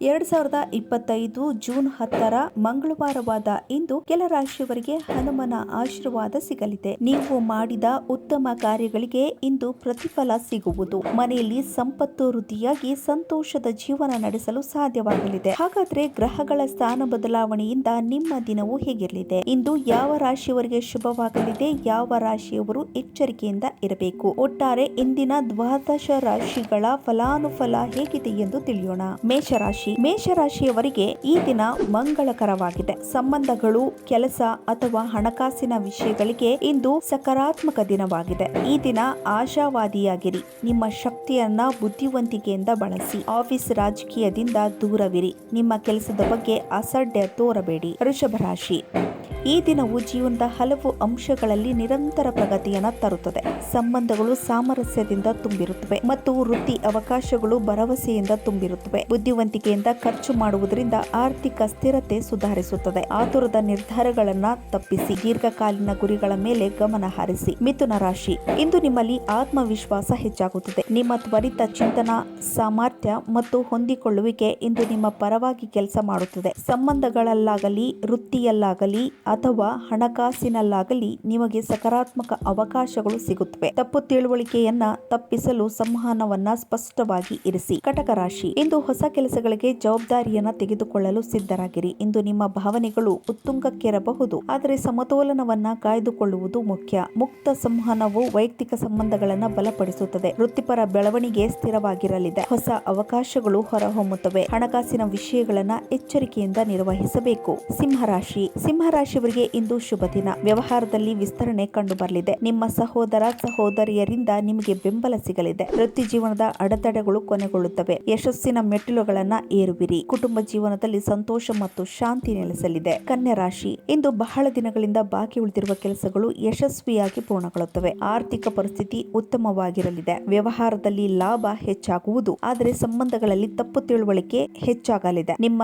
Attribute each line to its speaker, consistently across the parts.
Speaker 1: ಎರಡ್ ಸಾವಿರದ ಇಪ್ಪತ್ತೈದು ಜೂನ್ ಹತ್ತರ ಮಂಗಳವಾರವಾದ ಇಂದು ಕೆಲ ರಾಶಿಯವರಿಗೆ ಹನುಮನ ಆಶೀರ್ವಾದ ಸಿಗಲಿದೆ. ನೀವು ಮಾಡಿದ ಉತ್ತಮ ಕಾರ್ಯಗಳಿಗೆ ಇಂದು ಪ್ರತಿಫಲ ಸಿಗುವುದು. ಮನೆಯಲ್ಲಿ ಸಂಪತ್ತು ವೃದ್ಧಿಯಾಗಿ ಸಂತೋಷದ ಜೀವನ ನಡೆಸಲು ಸಾಧ್ಯವಾಗಲಿದೆ. ಹಾಗಾದ್ರೆ ಗ್ರಹಗಳ ಸ್ಥಾನ ಬದಲಾವಣೆಯಿಂದ ನಿಮ್ಮ ದಿನವು ಹೇಗಿರಲಿದೆ? ಇಂದು ಯಾವ ರಾಶಿಯವರಿಗೆ ಶುಭವಾಗಲಿದೆ? ಯಾವ ರಾಶಿಯವರು ಎಚ್ಚರಿಕೆಯಿಂದ ಇರಬೇಕು? ಒಟ್ಟಾರೆ ಇಂದಿನ ದ್ವಾದಶ ರಾಶಿಗಳ ಫಲಾನುಫಲ ಹೇಗಿದೆ ಎಂದು ತಿಳಿಯೋಣ. ಮೇಷರಾಶಿ ಮೇಷರಾಶಿಯವರಿಗೆ ಈ ದಿನ ಮಂಗಳಕರವಾಗಿದೆ. ಸಂಬಂಧಗಳು, ಕೆಲಸ ಅಥವಾ ಹಣಕಾಸಿನ ವಿಷಯಗಳಿಗೆ ಇಂದು ಸಕಾರಾತ್ಮಕ ದಿನವಾಗಿದೆ. ಈ ದಿನ ಆಶಾವಾದಿಯಾಗಿರಿ. ನಿಮ್ಮ ಶಕ್ತಿಯನ್ನ ಬುದ್ಧಿವಂತಿಕೆಯಿಂದ ಬಳಸಿ. ಆಫೀಸ್ ರಾಜಕೀಯದಿಂದ ದೂರವಿರಿ. ನಿಮ್ಮ ಕೆಲಸದ ಬಗ್ಗೆ ಅಸಡ್ಡೆ ತೋರಬೇಡಿ. ವೃಷಭ ರಾಶಿ ಈ ದಿನವು ಜೀವನದ ಹಲವು ಅಂಶಗಳಲ್ಲಿ ನಿರಂತರ ಪ್ರಗತಿಯನ್ನು ತರುತ್ತದೆ. ಸಂಬಂಧಗಳು ಸಾಮರಸ್ಯದಿಂದ ತುಂಬಿರುತ್ತವೆ ಮತ್ತು ವೃತ್ತಿ ಅವಕಾಶಗಳು ಭರವಸೆಯಿಂದ ತುಂಬಿರುತ್ತವೆ. ಬುದ್ಧಿವಂತಿಕೆಯಿಂದ ಖರ್ಚು ಮಾಡುವುದರಿಂದ ಆರ್ಥಿಕ ಸ್ಥಿರತೆ ಸುಧಾರಿಸುತ್ತದೆ. ಆತುರದ ನಿರ್ಧಾರಗಳನ್ನ ತಪ್ಪಿಸಿ, ದೀರ್ಘಕಾಲೀನ ಗುರಿಗಳ ಮೇಲೆ ಗಮನ ಹರಿಸಿ. ಮಿಥುನ ರಾಶಿ, ಇಂದು ನಿಮ್ಮಲ್ಲಿ ಆತ್ಮವಿಶ್ವಾಸ ಹೆಚ್ಚಾಗುತ್ತದೆ. ನಿಮ್ಮ ತ್ವರಿತ ಚಿಂತನಾ, ಸಾಮರ್ಥ್ಯ ಮತ್ತು ಹೊಂದಿಕೊಳ್ಳುವಿಕೆ ಇಂದು ನಿಮ್ಮ ಪರವಾಗಿ ಕೆಲಸ ಮಾಡುತ್ತದೆ. ಸಂಬಂಧಗಳಲ್ಲಾಗಲಿ, ವೃತ್ತಿಯಲ್ಲಾಗಲಿ ಅಥವಾ ಹಣಕಾಸಿನಲ್ಲಾಗಲಿ ನಿಮಗೆ ಸಕಾರಾತ್ಮಕ ಅವಕಾಶಗಳು ಸಿಗುತ್ತವೆ. ತಪ್ಪು ತಿಳುವಳಿಕೆಯನ್ನ ತಪ್ಪಿಸಲು ಸಂವಹನವನ್ನ ಸ್ಪಷ್ಟವಾಗಿ ಇರಿಸಿ. ಕಟಕ ರಾಶಿ, ಇಂದು ಹೊಸ ಕೆಲಸಗಳಿಗೆ ಜವಾಬ್ದಾರಿಯನ್ನ ತೆಗೆದುಕೊಳ್ಳಲು ಸಿದ್ಧರಾಗಿರಿ. ಇಂದು ನಿಮ್ಮ ಭಾವನೆಗಳು ಉತ್ತುಂಗಕ್ಕೇರಬಹುದು. ಆದರೆ ಸಮತೋಲನವನ್ನ ಕಾಯ್ದುಕೊಳ್ಳುವುದು ಮುಖ್ಯ. ಮುಕ್ತ ಸಂವಹನವು ವೈಯಕ್ತಿಕ ಸಂಬಂಧಗಳನ್ನ ಬಲಪಡಿಸುತ್ತದೆ. ವೃತ್ತಿಪರ ಬೆಳವಣಿಗೆ ಸ್ಥಿರವಾಗಿರಲಿದೆ. ಹೊಸ ಅವಕಾಶಗಳು ಹೊರಹೊಮ್ಮುತ್ತವೆ. ಹಣಕಾಸಿನ ವಿಷಯಗಳನ್ನ ಎಚ್ಚರಿಕೆಯಿಂದ ನಿರ್ವಹಿಸಬೇಕು. ಸಿಂಹರಾಶಿ ಸಿಂಹರಾಶಿಯವರಿಗೆ ಇಂದು ಶುಭ ದಿನ. ವ್ಯವಹಾರದಲ್ಲಿ ವಿಸ್ತರಣೆ ಕಂಡು ಬರಲಿದೆ ನಿಮ್ಮ ಸಹೋದರ ಸಹೋದರಿಯರಿಂದ ನಿಮಗೆ ಬೆಂಬಲ ಸಿಗಲಿದೆ. ವೃತ್ತಿ ಜೀವನದ ಅಡೆತಡೆಗಳು ಕೊನೆಗೊಳ್ಳುತ್ತವೆ. ಯಶಸ್ಸಿನ ಮೆಟ್ಟಿಲುಗಳನ್ನ ಏರುವಿರಿ. ಕುಟುಂಬ ಜೀವನದಲ್ಲಿ ಸಂತೋಷ ಮತ್ತು ಶಾಂತಿ ನೆಲೆಸಲಿದೆ. ಕನ್ಯಾ ರಾಶಿ. ಇಂದು ಬಹಳ ದಿನಗಳಿಂದ ಬಾಕಿ ಉಳಿದಿರುವ ಕೆಲಸಗಳು ಯಶಸ್ವಿಯಾಗಿ ಪೂರ್ಣಗೊಳ್ಳುತ್ತವೆ. ಆರ್ಥಿಕ ಪರಿಸ್ಥಿತಿ ಉತ್ತಮವಾಗಿರಲಿದೆ. ವ್ಯವಹಾರದಲ್ಲಿ ಲಾಭ ಹೆಚ್ಚಾಗುವುದು. ಆದರೆ ಸಂಬಂಧಗಳಲ್ಲಿ ತಪ್ಪು ತಿಳುವಳಿಕೆ ಹೆಚ್ಚಾಗಲಿದೆ. ನಿಮ್ಮ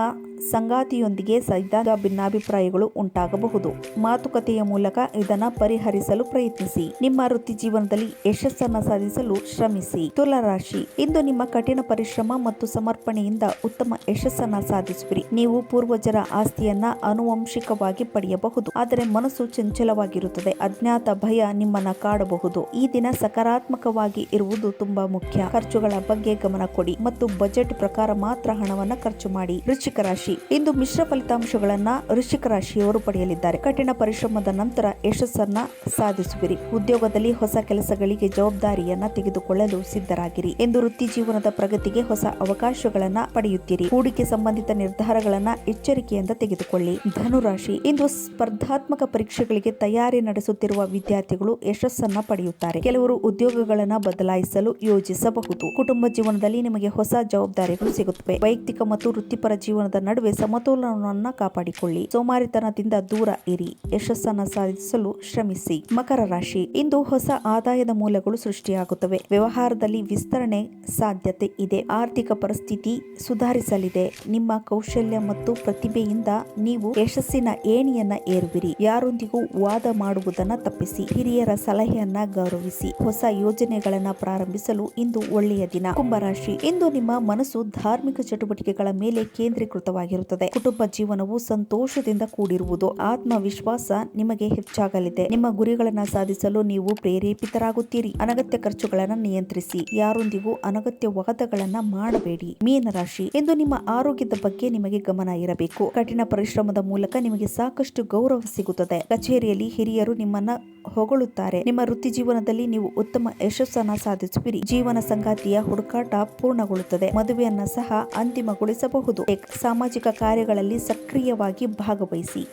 Speaker 1: ಸಂಗಾತಿಯೊಂದಿಗೆ ಸೈದ್ಧಾಂತ ಭಿನ್ನಾಭಿಪ್ರಾಯಗಳು ಉಂಟಾಗಬಹುದು. ಮಾತುಕತೆಯ ಮೂಲಕ ಇದನ್ನು ಪರಿಹರಿಸಲು ಪ್ರಯತ್ನಿಸಿ. ನಿಮ್ಮ ವೃತ್ತಿ ಜೀವನದಲ್ಲಿ ಯಶಸ್ಸನ್ನು ಸಾಧಿಸಲು ಶ್ರಮಿಸಿ. ತುಲಾರಾಶಿ ಇಂದು ನಿಮ್ಮ ಕಠಿಣ ಪರಿಶ್ರಮ ಮತ್ತು ಸಮರ್ಪಣೆಯಿಂದ ಉತ್ತಮ ಯಶಸ್ಸನ್ನ ಸಾಧಿಸುವಿರಿ. ನೀವು ಪೂರ್ವಜರ ಆಸ್ತಿಯನ್ನ ಆನುವಂಶಿಕವಾಗಿ ಪಡೆಯಬಹುದು. ಆದರೆ ಮನಸ್ಸು ಚಂಚಲವಾಗಿರುತ್ತದೆ. ಅಜ್ಞಾತ ಭಯ ನಿಮ್ಮನ್ನ ಕಾಡಬಹುದು. ಈ ದಿನ ಸಕಾರಾತ್ಮಕವಾಗಿ ಇರುವುದು ತುಂಬಾ ಮುಖ್ಯ. ಖರ್ಚುಗಳ ಬಗ್ಗೆ ಗಮನ ಕೊಡಿ ಮತ್ತು ಬಜೆಟ್ ಪ್ರಕಾರ ಮಾತ್ರ ಹಣವನ್ನ ಖರ್ಚು ಮಾಡಿ. ವೃಶ್ಚಿಕ ರಾಶಿ, ಇಂದು ಮಿಶ್ರ ಫಲಿತಾಂಶಗಳನ್ನ ವೃಶ್ಚಿಕ ರಾಶಿಯವರು ಪಡೆಯಲಿದ್ದಾರೆ ಕಠಿಣ ಪರಿಶ್ರಮದ ನಂತರ ಯಶಸ್ಸನ್ನ ಸಾಧಿಸುವಿರಿ. ಉದ್ಯೋಗದಲ್ಲಿ ಹೊಸ ಕೆಲಸಗಳಿಗೆ ಜವಾಬ್ದಾರಿಯನ್ನ ತೆಗೆದುಕೊಳ್ಳಲು ಸಿದ್ಧರಾಗಿರಿ. ಎಂದು ವೃತ್ತಿ ಜೀವನದ ಪ್ರಗತಿಗೆ ಹೊಸ ಅವಕಾಶಗಳನ್ನ ಪಡೆಯುತ್ತೀರಿ. ಹೂಡಿಕೆ ಸಂಬಂಧಿತ ನಿರ್ಧಾರಗಳನ್ನ ಎಚ್ಚರಿಕೆಯಿಂದ ತೆಗೆದುಕೊಳ್ಳಿ. ಧನುರಾಶಿ, ಇಂದು ಸ್ಪರ್ಧಾತ್ಮಕ ಪರೀಕ್ಷೆಗಳಿಗೆ ತಯಾರಿ ನಡೆಸುತ್ತಿರುವ ವಿದ್ಯಾರ್ಥಿಗಳು ಯಶಸ್ಸನ್ನ ಪಡೆಯುತ್ತಾರೆ. ಕೆಲವರು ಉದ್ಯೋಗಗಳನ್ನ ಬದಲಾಯಿಸಲು ಯೋಜಿಸಬಹುದು. ಕುಟುಂಬ ಜೀವನದಲ್ಲಿ ನಿಮಗೆ ಹೊಸ ಜವಾಬ್ದಾರಿಗಳು ಸಿಗುತ್ತವೆ. ವೈಯಕ್ತಿಕ ಮತ್ತು ವೃತ್ತಿಪರ ಜೀವನದ ನಡುವೆ ಸಮತೋಲನವನ್ನು ಕಾಪಾಡಿಕೊಳ್ಳಿ. ಸೋಮಾರಿತನದಿಂದ ದೂರ ಇರಿ. ಯಶಸ್ಸನ್ನು ಸಾಧಿಸಲು ಶ್ರಮಿಸಿ. ಮಕರ ರಾಶಿ. ಇಂದು ಹೊಸ ಆದಾಯದ ಮೂಲಗಳು ಸೃಷ್ಟಿಯಾಗುತ್ತವೆ. ವ್ಯವಹಾರದಲ್ಲಿ ವಿಸ್ತರಣೆ ಸಾಧ್ಯತೆ ಇದೆ. ಆರ್ಥಿಕ ಪರಿಸ್ಥಿತಿ ಸುಧಾರಿಸಲಿದೆ. ನಿಮ್ಮ ಕೌಶಲ್ಯ ಮತ್ತು ಪ್ರತಿಭೆಯಿಂದ ನೀವು ಯಶಸ್ಸಿನ ಏಣಿಯನ್ನ ಏರುವಿರಿ. ಯಾರೊಂದಿಗೂ ವಾದ ಮಾಡುವುದನ್ನ ತಪ್ಪಿಸಿ. ಹಿರಿಯರ ಸಲಹೆಯನ್ನ ಗೌರವಿಸಿ. ಹೊಸ ಯೋಜನೆಗಳನ್ನ ಪ್ರಾರಂಭಿಸಲು ಇಂದು ಒಳ್ಳೆಯ ದಿನ. ಕುಂಭರಾಶಿ ಇಂದು ನಿಮ್ಮ ಮನಸ್ಸು ಧಾರ್ಮಿಕ ಚಟುವಟಿಕೆಗಳ ಮೇಲೆ ಕೇಂದ್ರೀಕೃತವಾಗಿರುತ್ತದೆ. ಕುಟುಂಬ ಜೀವನವು ಸಂತೋಷದಿಂದ ಕೂಡಿರುವುದು. ಆತ್ಮವಿಶ್ವಾಸ ನಿಮಗೆ ಹೆಚ್ಚಾಗಲಿದೆ. ನಿಮ್ಮ ಗುರಿಗಳನ್ನ ಸಾಧಿಸಲು ನೀವು ಪ್ರೇರೇಪಿತರಾಗುತ್ತೀರಿ. ಅನಗತ್ಯ ಖರ್ಚುಗಳನ್ನ ನಿಯಂತ್ರಿಸಿ. ಯಾರೊಂದಿಗೂ ಅನಗತ್ಯ ವಾದಗಳನ್ನ ಮಾಡಬೇಡಿ. ಮೀನರಾಶಿ ಎಂದು ನಿಮ್ಮ ಆರೋಗ್ಯದ ಬಗ್ಗೆ ನಿಮಗೆ ಗಮನ ಇರಬೇಕು. ಕಠಿಣ ಪರಿಶ್ರಮದ ಮೂಲಕ ನಿಮಗೆ ಸಾಕಷ್ಟು ಗೌರವ ಸಿಗುತ್ತದೆ. ಕಚೇರಿಯಲ್ಲಿ ಹಿರಿಯರು ನಿಮ್ಮನ್ನ ಹೊಗಳುತ್ತಾರೆ. ನಿಮ್ಮ ವೃತ್ತಿ ಜೀವನದಲ್ಲಿ ನೀವು ಉತ್ತಮ ಯಶಸ್ಸನ್ನ ಸಾಧಿಸುವಿರಿ. ಜೀವನ ಸಂಗಾತಿಯ ಹುಡುಕಾಟ ಪೂರ್ಣಗೊಳ್ಳುತ್ತದೆ. ಮದುವೆಯನ್ನ ಸಹ ಅಂತಿಮಗೊಳಿಸಬಹುದು. ಸಾಮಾಜಿಕ ಕಾರ್ಯಗಳಲ್ಲಿ ಸಕ್ರಿಯವಾಗಿ ಭಾಗವಹಿಸಿ.